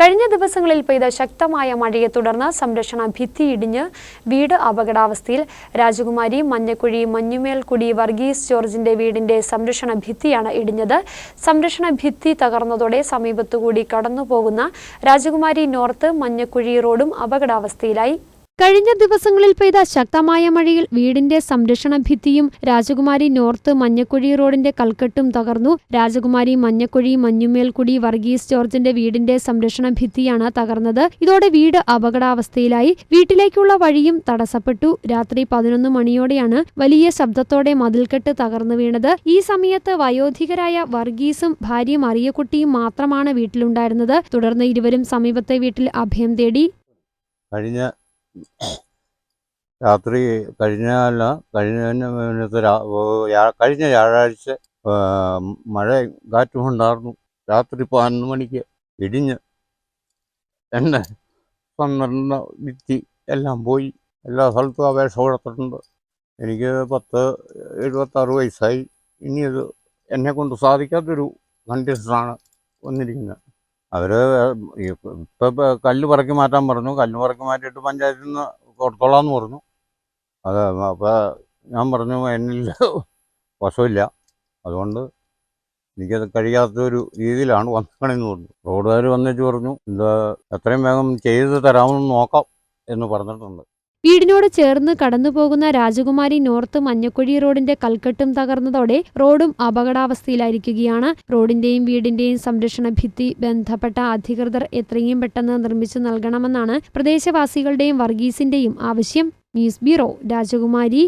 കഴിഞ്ഞ ദിവസങ്ങളിൽ പെയ്ത ശക്തമായ മഴയെ തുടർന്ന് സംരക്ഷണ ഭിത്തി ഇടിഞ്ഞ് വീട് അപകടാവസ്ഥയിൽ രാജകുമാരി മഞ്ഞക്കുഴി മഞ്ഞുമേൽക്കുടി വർഗീസ് ജോർജിന്റെ വീടിന്റെ സംരക്ഷണ ഭിത്തിയാണ് ഇടിഞ്ഞത്. സംരക്ഷണ ഭിത്തി തകർന്നതോടെ സമീപത്തുകൂടി കടന്നുപോകുന്ന രാജകുമാരി നോർത്ത് മഞ്ഞക്കുഴി റോഡും അപകടാവസ്ഥയിലായി. കഴിഞ്ഞ ദിവസങ്ങളിൽ പെയ്ത ശക്തമായ മഴയിൽ വീടിന്റെ സംരക്ഷണ ഭിത്തിയും രാജകുമാരി നോർത്ത് മഞ്ഞക്കുഴി റോഡിന്റെ കൽക്കെട്ടും തകർന്നു. രാജകുമാരി മഞ്ഞക്കുഴി മഞ്ഞുമേൽക്കുടി വർഗീസ് ജോർജിന്റെ വീടിന്റെ സംരക്ഷണ ഭിത്തിയാണ് തകർന്നത്. ഇതോടെ വീട് അപകടാവസ്ഥയിലായി. വീട്ടിലേക്കുള്ള വഴിയും തടസ്സപ്പെട്ടു. രാത്രി പതിനൊന്ന് മണിയോടെയാണ് വലിയ ശബ്ദത്തോടെ മതിൽക്കെട്ട് തകർന്നു വീണത്. ഈ സമയത്ത് വയോധികരായ വർഗീസും ഭാര്യ മറിയക്കുട്ടിയും മാത്രമാണ് വീട്ടിലുണ്ടായിരുന്നത്. തുടർന്ന് ഇരുവരും സമീപത്തെ വീട്ടിൽ അഭയം തേടി. കഴിഞ്ഞ രാത്രി കഴിഞ്ഞല്ല കഴിഞ്ഞ കഴിഞ്ഞ വ്യാഴാഴ്ച മഴ കാറ്റും ഉണ്ടായിരുന്നു രാത്രി പതിനൊന്ന് മണിക്ക് ഇടിഞ്ഞ് എന്റെ പന്ത്രണ്ട് ഭിത്തി എല്ലാം പോയി. എല്ലാ സ്ഥലത്തും അപേക്ഷ കൊടുത്തിട്ടുണ്ട്. എനിക്ക് പത്ത് എഴുപത്താറ് വയസ്സായി. ഇനി ഇത് എന്നെ കൊണ്ട് സാധിക്കാത്തൊരു കണ്ടീഷനാണ് വന്നിരിക്കുന്നത്. അവർ ഇപ്പം കല്ല് പറക്കി മാറ്റാൻ പറഞ്ഞു. കല്ല് പറക്കി മാറ്റിയിട്ട് പഞ്ചായത്തിൽ നിന്ന് കൊടുത്തോളാന്ന് പറഞ്ഞു. അത് അപ്പോൾ ഞാൻ പറഞ്ഞു എന്നിൽ വശമില്ല. അതുകൊണ്ട് എനിക്കത് കഴിയാത്തൊരു രീതിയിലാണ് വന്നേക്കണെന്ന് പറഞ്ഞു. റോഡുകാർ വന്നിട്ട് പറഞ്ഞു എന്താ എത്രയും വേഗം ചെയ്ത് തരാമെന്ന് നോക്കാം എന്ന് പറഞ്ഞിട്ടുണ്ട്. വീടിനോട് ചേർന്ന് കടന്നുപോകുന്ന രാജകുമാരി നോർത്ത് മഞ്ഞക്കുഴി റോഡിന്റെ കൽക്കെട്ടും തകർന്നതോടെ റോഡും അപകടാവസ്ഥയിലായിരിക്കുകയാണ്. റോഡിന്റെയും വീടിന്റെയും സംരക്ഷണ ഭിത്തി ബന്ധപ്പെട്ട അധികൃതർ എത്രയും പെട്ടെന്ന് നിർമ്മിച്ചു നൽകണമെന്നാണ് പ്രദേശവാസികളുടെയും വർഗീസിന്റെയും ആവശ്യം. ന്യൂസ് ബ്യൂറോ രാജകുമാരി.